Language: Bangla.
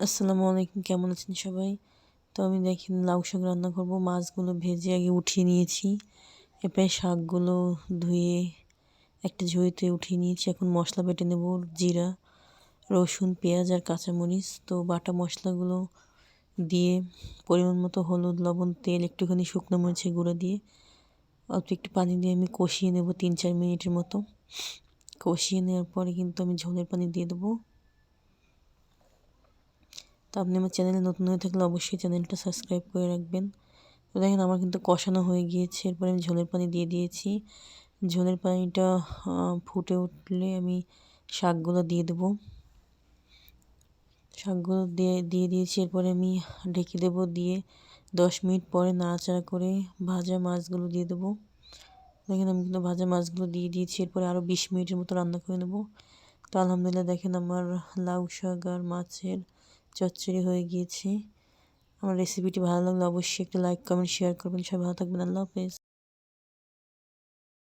আসসালামু আলাইকুম কেমন আছেন সবাই? তো আমি দেখেন লাউ শাক রান্না করব। মাছগুলো ভেজে আগে উঠিয়ে নিয়েছি। এরপরে শাকগুলো ধুয়ে একটা ঝুড়িতে উঠিয়ে নিয়েছি। এখন মশলা বেটে নেব, জিরা, রসুন, পেঁয়াজ আর কাঁচামরিচ। তো বাটা মশলাগুলো দিয়ে পরিমাণ মতো হলুদ, লবণ, তেল, একটুখানি শুকনো মরিচের গুঁড়ো দিয়ে অল্প একটু পানি দিয়ে আমি কষিয়ে নেব তিন চার মিনিটের মতো। কষিয়ে নেওয়ার পরে কিন্তু আমি ঝোলের পানি দিয়ে দেবো। তো আপনি আমার চ্যানেলে নতুন হয়ে থাকলে অবশ্যই চ্যানেলটা সাবস্ক্রাইব করে রাখবেন। তো দেখেন আমার কিন্তু কষানো হয়ে গিয়েছে, এরপরে আমি ঝোলের পানি দিয়ে দিয়েছি। ঝোলের পানিটা ফুটে উঠলে আমি শাকগুলো দিয়ে দেবো। শাকগুলো দিয়ে দিয়ে দিয়েছি, এরপরে আমি ঢেকে দেবো দিয়ে দশ মিনিট পরে নাড়াচাড়া করে ভাজা মাছগুলো দিয়ে দেবো। দেখেন আমি কিন্তু ভাজা মাছগুলো দিয়ে দিয়েছি, এরপরে আরও বিশ মিনিটের মতো রান্না করে নেব। তো আলহামদুলিল্লাহ দেখেন আমার লাউ শাক আর মাছের চচ্চড়ি হয়ে গিয়েছে। আমার রেসিপিটি ভালো লাগলে অবশ্যই একটা লাইক কমেন্ট শেয়ার করবেন। সবাই ভালো থাকবেন। আল্লাহ হাফেজ।